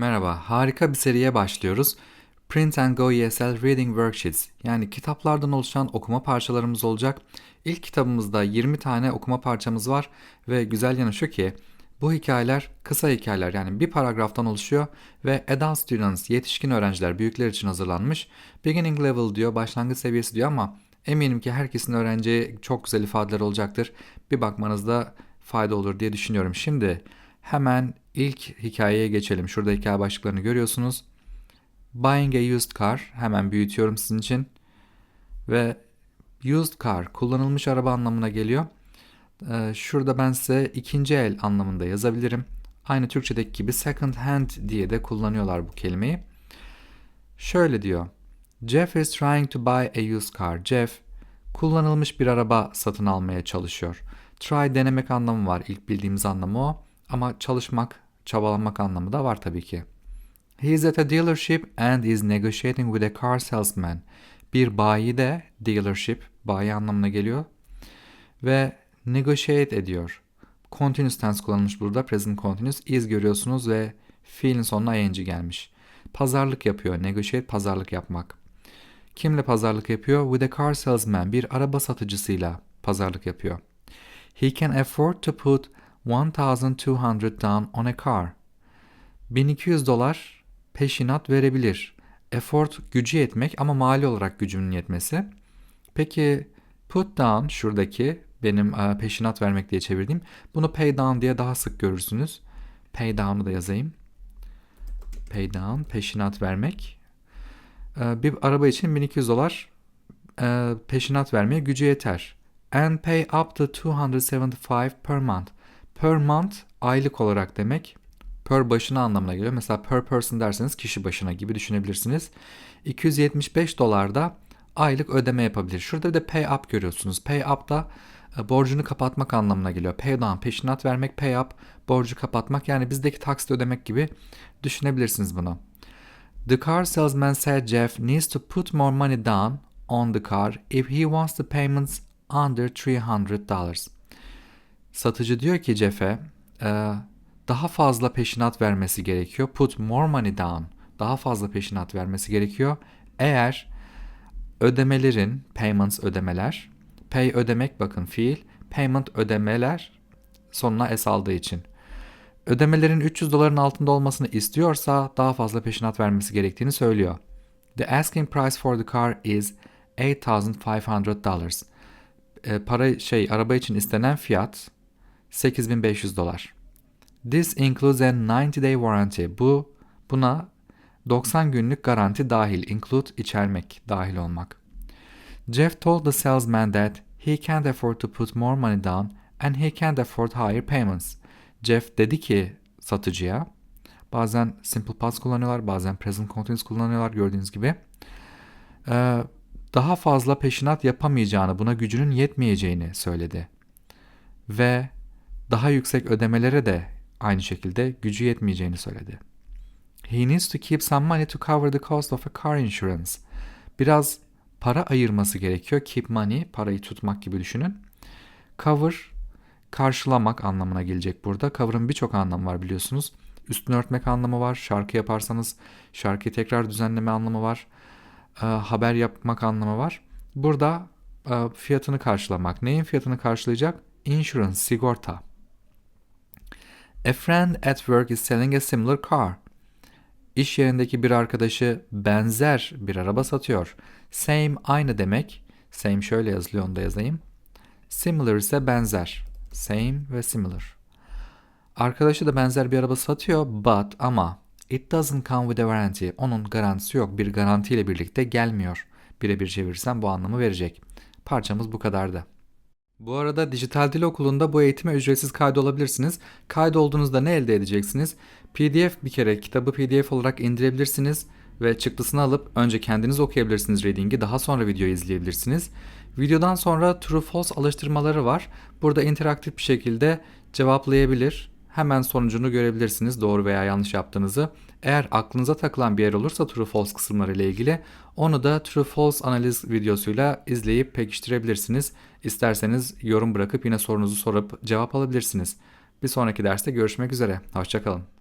Merhaba, harika bir seriye başlıyoruz. Print and Go ESL Reading Worksheets yani kitaplardan oluşan okuma parçalarımız olacak. İlk kitabımızda 20 tane okuma parçamız var ve güzel yanı şu ki bu hikayeler kısa hikayeler yani bir paragraftan oluşuyor ve adult students yetişkin öğrenciler büyükler için hazırlanmış. Beginning level diyor başlangıç seviyesi diyor ama eminim ki herkesin öğreneceği çok güzel ifadeler olacaktır. Bir bakmanızda fayda olur diye düşünüyorum. Şimdi hemen ilk hikayeye geçelim. Şurada hikaye başlıklarını görüyorsunuz. Buying a used car. Hemen büyütüyorum sizin için. Ve used car kullanılmış araba anlamına geliyor. Ee, şurada ben size ikinci el anlamında yazabilirim. Aynı Türkçedeki gibi second hand diye de kullanıyorlar bu kelimeyi. Şöyle diyor. Jeff is trying to buy a used car. Jeff kullanılmış bir araba satın almaya çalışıyor. Try denemek anlamı var. İlk bildiğimiz anlamı o. Ama çalışmak, çabalamak anlamı da var tabii ki. He is at a dealership and is negotiating with a car salesman. Bir bayi de dealership, bayi anlamına geliyor. Ve negotiate ediyor. Continuous tense kullanılmış burada. Present continuous. Is görüyorsunuz ve fiilin sonuna ing gelmiş. Pazarlık yapıyor. Negotiate pazarlık yapmak. Kimle pazarlık yapıyor? With a car salesman. Bir araba satıcısıyla pazarlık yapıyor. He can afford to put 1200 down on a car. 1200 dolar peşinat verebilir. Effort gücü yetmek ama mali olarak gücünün yetmesi. Peki put down şuradaki benim e, peşinat vermek diye çevirdiğim. Bunu pay down diye daha sık görürsünüz. Pay down'u da yazayım. Pay down peşinat vermek. E, bir araba için 1200 dolar e, peşinat vermeye gücü yeter. And pay up to 275 per month. Per month aylık olarak demek. Per başına anlamına geliyor. Mesela per person derseniz kişi başına gibi düşünebilirsiniz. 275 dolarda aylık ödeme yapabilir. Şurada bir de pay up görüyorsunuz. Pay up da e, borcunu kapatmak anlamına geliyor. Pay down peşinat vermek, pay up borcu kapatmak. Yani bizdeki taksit ödemek gibi düşünebilirsiniz bunu. The car salesman said Jeff needs to put more money down on the car if he wants the payments under 300 dollars. Satıcı diyor ki Jeff'e e, daha fazla peşinat vermesi gerekiyor. Put more money down. Daha fazla peşinat vermesi gerekiyor. Eğer ödemelerin, payments ödemeler, pay ödemek bakın fiil, payment ödemeler sonuna s aldığı için. Ödemelerin 300 doların altında olmasını istiyorsa daha fazla peşinat vermesi gerektiğini söylüyor. The asking price for the car is 8500 dollars. E, para şey araba için istenen fiyat 8500 dolar. This includes a 90 day warranty. Bu buna 90 günlük garanti dahil, include içermek, dahil olmak. Jeff told the salesman that he can't afford to put more money down and he can't afford higher payments. Jeff dedi ki satıcıya, bazen simple past kullanıyorlar, bazen present continuous kullanıyorlar gördüğünüz gibi. Ee, daha fazla peşinat yapamayacağını, buna gücünün yetmeyeceğini söyledi. Ve daha yüksek ödemelere de aynı şekilde gücü yetmeyeceğini söyledi. He needs to keep some money to cover the cost of a car insurance. Biraz para ayırması gerekiyor. Keep money, parayı tutmak gibi düşünün. Cover, karşılamak anlamına gelecek burada. Cover'ın birçok anlamı var biliyorsunuz. Üstünü örtmek anlamı var. Şarkı yaparsanız şarkıyı tekrar düzenleme anlamı var. E, haber yapmak anlamı var. Burada e, fiyatını karşılamak. Neyin fiyatını karşılayacak? Insurance, sigorta. A friend at work is selling a similar car. İş yerindeki bir arkadaşı benzer bir araba satıyor. Same aynı demek. Same şöyle yazılıyor onu da yazayım. Similar ise benzer. Same ve similar. Arkadaşı da benzer bir araba satıyor but ama it doesn't come with a warranty. Onun garantisi yok. Bir garantiyle birlikte gelmiyor. Birebir çevirsem bu anlamı verecek. Parçamız bu kadardı. Bu arada Dijital Dil Okulu'nda bu eğitime ücretsiz kaydolabilirsiniz. Kaydolduğunuzda ne elde edeceksiniz? PDF bir kere kitabı PDF olarak indirebilirsiniz ve çıktısını alıp önce kendiniz okuyabilirsiniz reading'i daha sonra videoyu izleyebilirsiniz. Videodan sonra true false alıştırmaları var. Burada interaktif bir şekilde cevaplayabilir. Hemen sonucunu görebilirsiniz doğru veya yanlış yaptığınızı. Eğer aklınıza takılan bir yer olursa true false kısımları ile ilgili onu da true false analiz videosuyla izleyip pekiştirebilirsiniz. İsterseniz yorum bırakıp yine sorunuzu sorup cevap alabilirsiniz. Bir sonraki derste görüşmek üzere. Hoşçakalın.